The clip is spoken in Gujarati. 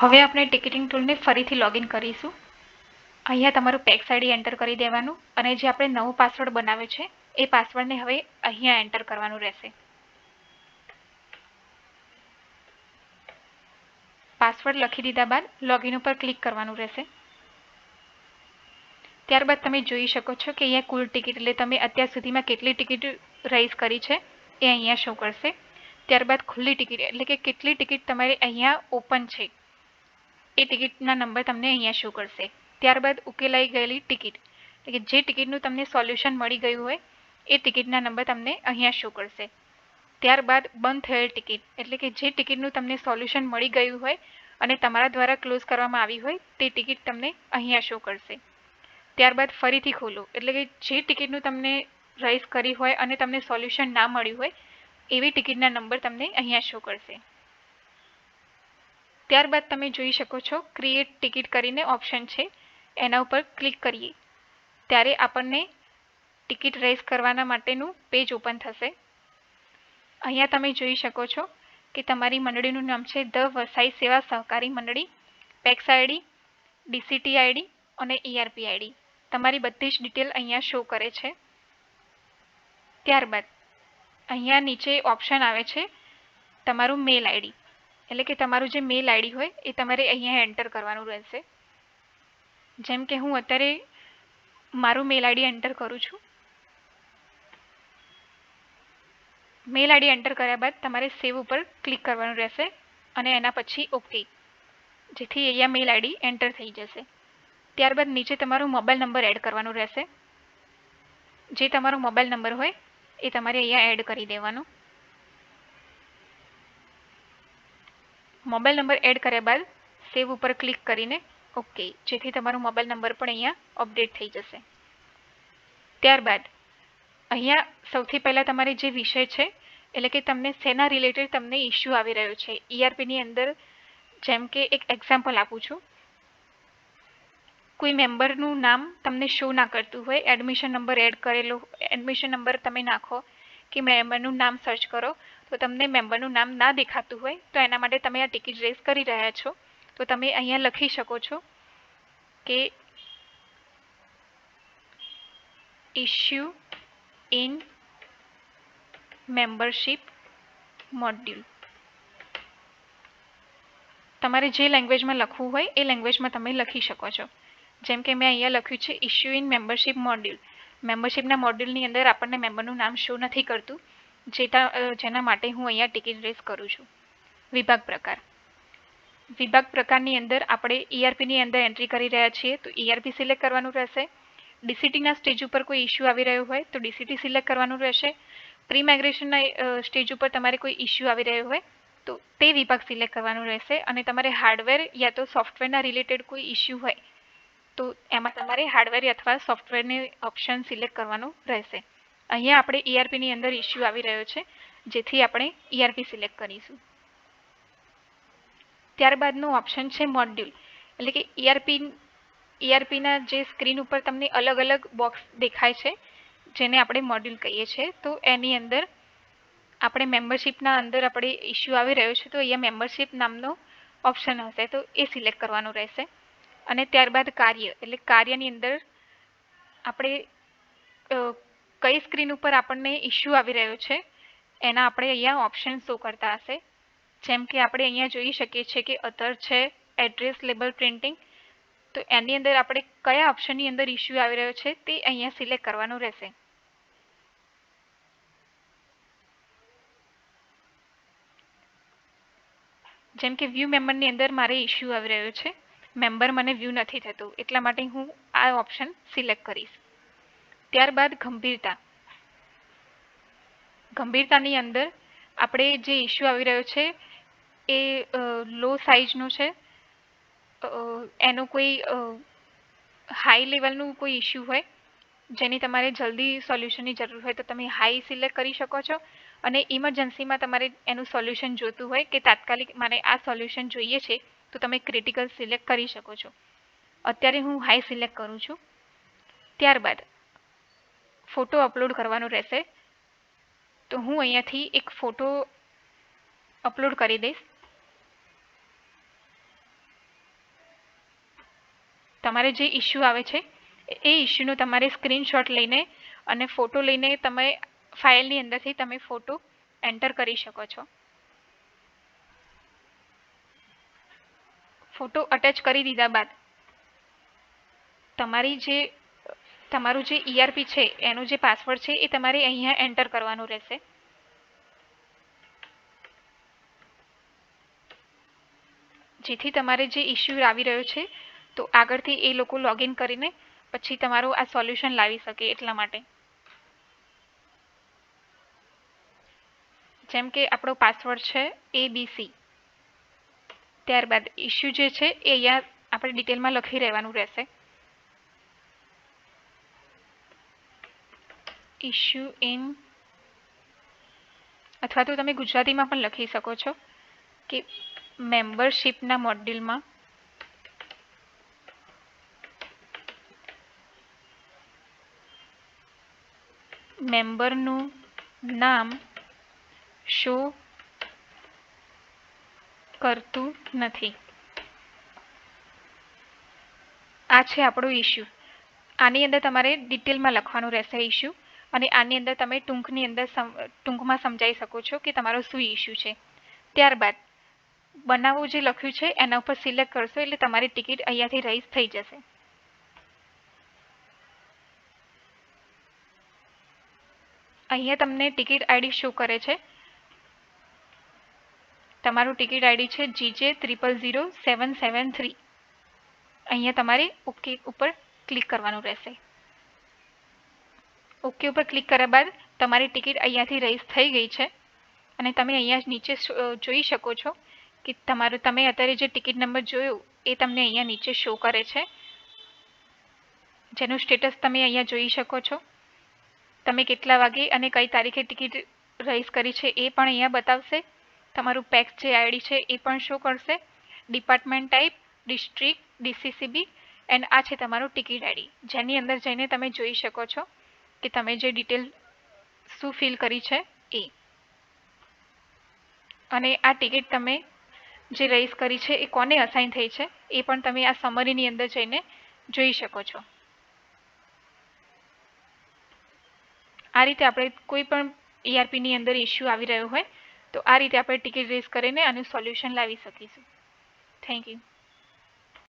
હવે આપણે ટિકિટિંગ ટૂલને ફરીથી લોગિન કરીશું. અહીંયા તમારું પેક્સ આઈડી એન્ટર કરી દેવાનું અને જે આપણે નવો પાસવર્ડ બનાવ્યો છે, એ પાસવર્ડને હવે અહીંયા એન્ટર કરવાનું રહેશે. પાસવર્ડ લખી દીધા બાદ લોગિન ઉપર ક્લિક કરવાનું રહેશે. ત્યારબાદ તમે જોઈ શકો છો કે અહીંયા કુલ ટિકિટ એટલે તમે અત્યાર સુધીમાં કેટલી ટિકિટ રાઈઝ કરી છે, એ અહીંયા શો કરશે. ત્યારબાદ ખુલ્લી ટિકિટ એટલે કે કેટલી ટિકિટ તમારે અહીંયા ઓપન છે. એ ટિકિટના નંબર તમને અહીંયા શો કરશે. ત્યારબાદ ઉકેલાઈ ગયેલી ટિકિટ. એટલે કે જે ટિકિટનું તમને સોલ્યુશન મળી ગયું હોય, એ ટિકિટના નંબર તમને અહીંયા શો કરશે. ત્યારબાદ બંધ થયેલ ટિકિટ. એટલે કે જે ટિકિટનું તમને સોલ્યુશન મળી ગયું હોય અને તમારા દ્વારા ક્લોઝ કરવામાં આવી હોય, તે ટિકિટ તમને અહીંયા શો કરશે. ત્યારબાદ ફરીથી ખોલો. એટલે કે જે ટિકિટનું તમને રાઇઝ કરી હોય અને તમને સોલ્યુશન ના મળ્યું હોય, એવી ટિકિટના નંબર તમને અહીંયા શો કરશે. ત્યારબાદ તમે જોઈ શકો છો ક્રિએટ ટિકિટ કરીને ઓપ્શન છે. એના ઉપર ક્લિક કરીએ. ત્યારે આપણને ટિકિટ રેઝ કરવાના માટેનું પેજ ઓપન થશે. અહીંયા તમે જોઈ શકો છો કે તમારી મંડળીનું નામ છે ધ વસાઈ સેવા સહકારી મંડળી પેક્સ આઈડી ડીસીટી આઈડી અને ઈઆરપી આઈડી તમારી બધી જ ડિટેલ અહીંયા શો કરે છે. ત્યારબાદ અહીંયા નીચે ઓપ્શન આવે છે, તમારું મેલ આઈડી એટલે કે તમારું જે મેલ આઈડી હોય, એ તમારે અહીંયા એન્ટર કરવાનું રહેશે. જેમ કે હું અત્યારે મારું મેલ આઈડી એન્ટર કરું છું. મેલ આઈડી એન્ટર કર્યા બાદ તમારે સેવ ઉપર ક્લિક કરવાનું રહેશે અને એના પછી ઓકે જેથી અહીંયા મેલ આઈડી એન્ટર થઈ જશે. ત્યારબાદ નીચે તમારો મોબાઈલ નંબર એડ કરવાનો રહેશે. જે તમારો મોબાઈલ નંબર હોય, એ તમારે અહીંયા એડ કરી દેવાનો. મોબાઈલ નંબર એડ કર્યા બાદ સેવ ઉપર ક્લિક કરીને ઓકે જેથી તમારો મોબાઈલ નંબર પણ અહીંયા અપડેટ થઈ જશે. ત્યારબાદ, અહીંયા સૌથી પહેલાં તમારે જે વિષય છે, એટલે કે તમને શેના રિલેટેડ તમને ઇસ્યુ આવી રહ્યો છે ઈઆરપીની અંદર જેમ કે એક એક્ઝામ્પલ આપું છું. કોઈ મેમ્બરનું નામ તમને શો ના કરતું હોય એડમિશન નંબર એડ કરેલો એડમિશન નંબર તમે નાખો કે મેમ્બરનું નામ સર્ચ કરો તો તમને મેમ્બરનું નામ ના દેખાતું હોય, તો એના માટે તમે આ ટિકિટ રેઝ કરી રહ્યા છો. તો તમે અહીંયા લખી શકો છો કે ઇશ્યુ ઇન મેમ્બરશીપ મોડ્યુલ તમારે જે લેંગ્વેજમાં લખવું હોય, એ લેંગ્વેજમાં તમે લખી શકો છો. જેમ કે મેં અહીંયા લખ્યું છે ઇશ્યુ ઇન મેમ્બરશીપ મોડ્યુલ મેમ્બરશીપના મોડ્યુલની અંદર આપણને મેમ્બરનું નામ શો નથી કરતું. જેટા જેના માટે હું અહીંયા ટિકિટ રેસ કરું છું. વિભાગ પ્રકાર. વિભાગ પ્રકારની અંદર આપણે ઈઆરપીની અંદર એન્ટ્રી કરી રહ્યા છીએ, તો ઈઆરપી સિલેક્ટ કરવાનું રહેશે. ડીસીટીના સ્ટેજ ઉપર કોઈ ઇશ્યુ આવી રહ્યો હોય, તો ડીસીટી સિલેક્ટ કરવાનું રહેશે. પ્રી માઇગ્રેશનના સ્ટેજ ઉપર તમારે કોઈ ઇશ્યુ આવી રહ્યો હોય, તો તે વિભાગ સિલેક્ટ કરવાનું રહેશે. અને તમારે હાર્ડવેર યા તો સોફ્ટવેરના રિલેટેડ કોઈ ઇશ્યુ હોય, તો એમાં તમારે હાર્ડવેર અથવા સોફ્ટવેરની ઓપ્શન સિલેક્ટ કરવાનું રહેશે. અહીંયા આપણે ઈઆરપીની અંદર ઇશ્યુ આવી રહ્યો છે, જેથી આપણે ઈઆરપી સિલેક્ટ કરીશું. ત્યારબાદનું ઓપ્શન છે મોડ્યુલ એટલે કે ઈઆરપી ઈઆરપીના જે સ્ક્રીન ઉપર તમને અલગ અલગ બોક્સ દેખાય છે, જેને આપણે મોડ્યુલ કહીએ છીએ, તો એની અંદર આપણે મેમ્બરશીપના અંદર આપણે ઇશ્યુ આવી રહ્યો છે, તો અહીંયા મેમ્બરશીપ નામનો ઓપ્શન હશે, તો એ સિલેક્ટ કરવાનું રહેશે. અને ત્યારબાદ કાર્ય, એટલે કાર્યની અંદર આપણે કઈ સ્ક્રીન ઉપર આપણને ઇશ્યુ આવી રહ્યો છે, એના આપણે અહીંયા ઓપ્શન શો કરતા હશે. જેમ કે આપણે અહીંયા જોઈ શકીએ છીએ કે અધર છે એડ્રેસ લેબલ પ્રિન્ટિંગ તો એની અંદર આપણે કયા ઓપ્શનની અંદર ઇશ્યુ આવી રહ્યો છે, તે અહીંયા સિલેક્ટ કરવાનું રહેશે. જેમ કે વ્યૂ મેમ્બરની અંદર મારે ઇશ્યુ આવી રહ્યો છે. મેમ્બર મને વ્યૂ નથી થતું, એટલા માટે હું આ ઓપ્શન સિલેક્ટ કરીશ. ત્યારબાદ ગંભીરતા. ગંભીરતાની અંદર આપણે જે ઇશ્યુ આવી રહ્યો છે, એ લો સાઇઝનો છે. એનો કોઈ હાઈ લેવલનું કોઈ ઇશ્યુ હોય, જેની તમારે જલ્દી સોલ્યુશનની જરૂર હોય તો તમે હાઈ સિલેક્ટ કરી શકો છો. અને ઇમરજન્સીમાં તમારે એનું સોલ્યુશન જોતું હોય કે તાત્કાલિક મારે આ સોલ્યુશન જોઈએ છે, તો તમે ક્રિટિકલ સિલેક્ટ કરી શકો છો. અત્યારે હું હાઈ સિલેક્ટ કરું છું. ત્યારબાદ ફોટો અપલોડ કરવાનો રહેશે. તો હું અહીંયાથી એક ફોટો અપલોડ કરી દઈશ. તમારે જે ઇશ્યુ આવે છે, એ ઇશ્યુનો તમારે સ્ક્રીનશોટ લઈને અને ફોટો લઈને તમે ફાઇલની અંદરથી તમે ફોટો એન્ટર કરી શકો છો. ફોટો અટેચ કરી દીધા બાદ તમારી જે તમારું જે ઈઆરપી છે, એનું જે પાસવર્ડ છે, એ તમારે અહીંયા એન્ટર કરવાનું રહેશે. જેથી તમારે જે ઇશ્યુ આવી રહ્યો છે, તો આગળથી એ લોકો લોગિન કરીને પછી તમારું આ સોલ્યુશન લાવી શકે એટલા માટે. જેમ કે આપણો પાસવર્ડ છે એ બી ત્યારબાદ ઇશ્યુ જે છે, એ અહીંયા આપણે ડિટેલમાં લખી રહેવાનું રહેશે. ઇશ્યુ ઇન અથવા તો તમે ગુજરાતીમાં પણ લખી શકો છો કે મેમ્બરશીપના મોડ્યુલમાં મેમ્બરનું નામ શો કરતું નથી. આ છે આપણો ઇશ્યુ આની અંદર તમારે ડિટેલમાં લખવાનું રહેશે ઇશ્યુ અને આની અંદર તમે ટૂંકની અંદર ટૂંકમાં સમજાવી શકો છો કે તમારો શું ઇશ્યુ છે. ત્યારબાદ, બનાવવું જે લખ્યું છે, એના ઉપર સિલેક્ટ કરશો એટલે તમારી ટિકિટ અહીંયાથી રહીસ થઈ જશે. અહીંયા તમને ટિકિટ આઈડી શો કરે છે. તમારું ટિકિટ આઈડી છે GJ triple zero seven seven three અહીંયા તમારે ઓકે ઉપર ક્લિક કરવાનું રહેશે. ઓકે ઉપર ક્લિક કર્યા બાદ તમારી ટિકિટ અહીંયાથી રહીશ થઈ ગઈ છે. અને તમે અહીંયા નીચે જોઈ શકો છો કે તમારું, તમે અત્યારે જે ટિકિટ નંબર જોયું એ તમને અહીંયા નીચે શો કરે છે. જેનું સ્ટેટસ તમે અહીંયા જોઈ શકો છો. તમે કેટલા વાગે અને કઈ તારીખે ટિકિટ રહીશ કરી છે એ પણ અહીંયા બતાવશે. તમારું પેક્સ જે આઈડી છે એ પણ શો કરશે. Department type district DCCB and આ છે તમારું ટિકિટ આઈડી જેની અંદર જઈને તમે જોઈ શકો છો. કે તમે જે ડિટેલ શું ફિલ કરી છે, એ. અને આ ટિકિટ તમે જે રેઇઝ કરી છે, એ કોને અસાઇન થઈ છે, એ પણ તમે આ સમરીની અંદર જઈને જોઈ શકો છો. આ રીતે આપણે કોઈ પણ ઈઆરપીની અંદર ઇશ્યુ આવી રહ્યો હોય, તો આ રીતે આપણે ટિકિટ રેઝ કરીને આનું સોલ્યુશન લાવી શકીશું. Thank you